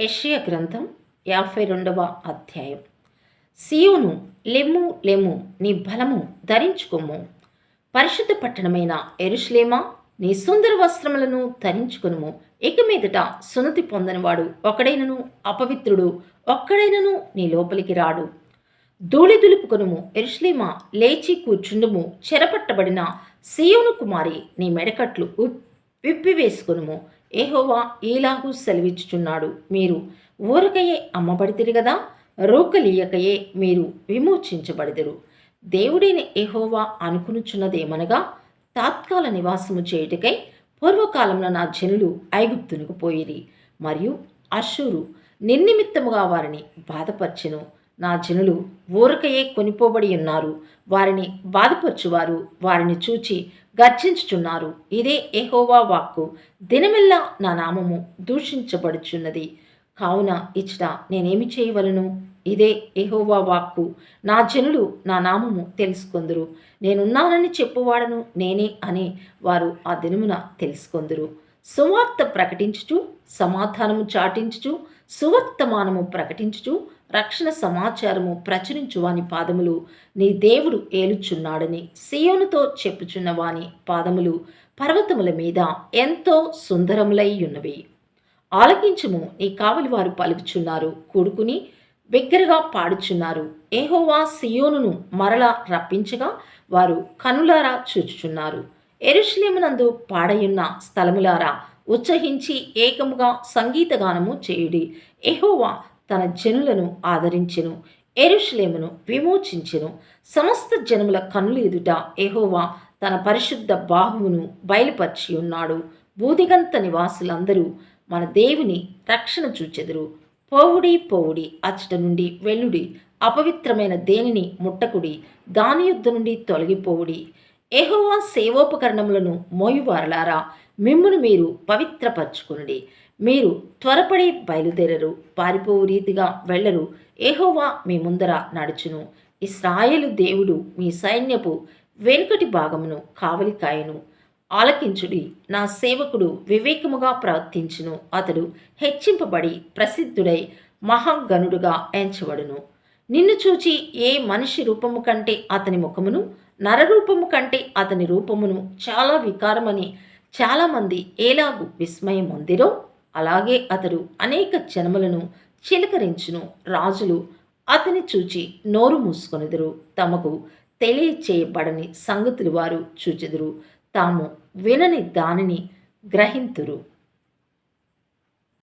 యెషయా గ్రంథం యాభై రెండవ అధ్యాయం. సియోను లెమ్ము లెమ్ము నీ బలము ధరించుకోము పరిశుద్ధ పట్టణమైన ఎరుషలేమా నీ సుందర వస్త్రములను ధరించుకునుము. ఇక మీదట సున్నతి పొందనివాడు ఒకడైనను అపవిత్రుడు ఒక్కడైనను నీ లోపలికి రాడు. ధూళి దులుపుకొనుము ఎరుషలేమా లేచి కూర్చుండుము. చెరపట్టబడిన సియోను కుమారి నీ మెడకట్లు ఉప్- ఏహోవా ఈలాగు సెలవిచ్చుచున్నాడు. మీరు ఊరకయే అమ్మబడితిరి కదా రోకలీయకయే మీరు విమోచించబడిదరు దేవుడైన ఏహోవా అనుకునుచున్నదేమనగా తాత్కాల నివాసము చేయుటకై పూర్వకాలంలో నా జనులు ఐగుప్తునికి పోయిరి. మరియు అశూరు నిర్నిమిత్తముగా వారిని బాధపర్చెను. నా జనులు ఊరకయే కొనిపోబడి ఉన్నారు. వారిని బాధపరచువారు వారిని చూచి గర్జించుచున్నారు. ఇదే ఎహోవా వాక్కు. దినమెల్లా నా నామము దూషించబడుచున్నది. కావున ఇచ్చట నేనేమి చేయవలను? ఇదే ఎహోవా వాక్కు. నా జనులు నా నామము తెలుసుకొందురు. నేనున్నానని చెప్పువాడను నేనే అని వారు ఆ దినమున తెలుసుకొందురు. సువార్త ప్రకటించుచు సమాధానము చాటించుచు సువర్తమానము ప్రకటించుచు రక్షణ సమాచారము ప్రచురించు వాని పాదములు నీ దేవుడు ఏలుచున్నాడని సియోనుతో చెప్పుచున్న వాని పాదములు పర్వతముల మీద ఎంతో సుందరములై ఉన్నవి. ఆలకించము నీ కావలి వారు పలుకుచున్నారు కూడుకుని బిగ్గరగా పాడుచున్నారు. ఏహోవా సియోనును మరలా రప్పించగా వారు కనులారా చూచుచున్నారు. ఎరుషలేమునందు పాడయున్న స్థలములారా ఉత్సహించి ఏకముగా సంగీతగానము చేయుడి. ఎహోవా తన జనులను ఆదరించెను ఎరుషులేమును విమోచించెను. సమస్త జనముల కన్నులు ఎదుట ఎహోవా తన పరిశుద్ధ బాహువును బయలుపరిచి ఉన్నాడు బూదిగంత నివాసులందరూ మన దేవుని రక్షణ చూచెదరు. పోవుడి పోవుడి అచ్చట నుండి వెల్లుడి అపవిత్రమైన దేనిని ముట్టకుడి. దాని యుద్ధ నుండి తొలగిపోవుడి. ఎహోవా సేవోపకరణములను మోయువారలారా. మిమ్మును మీరు పవిత్రపరచుకునుడి. మీరు త్వరపడి బయలుదేరరు పారిపోవు రీతిగా వెళ్ళరు. ఏహోవా మీ ముందర నడుచును. ఇస్రాయేలు దేవుడు మీ సైన్యపు వెనుకటి భాగమును కావలికాయను. ఆలకించుడి. నా సేవకుడు వివేకముగా ప్రవర్తించును. అతడు హెచ్చింపబడి ప్రసిద్ధుడై మహాగణుడుగా ఎంచబడును. నిన్ను చూచి ఏ మనిషి రూపము కంటే అతని ముఖమును నరరూపము కంటే అతని రూపమును చాలా వికారమని చాలామంది ఏలాగు విస్మయం పొందిరో అలాగే అతడు అనేక జనములను చిలకరించును. రాజులు అతని చూచి నోరు మూసుకొనిదురు. తమకు తెలియచేయబడని సంగతులు వారు చూచెదురు. తాము వినని దానిని గ్రహింతురు.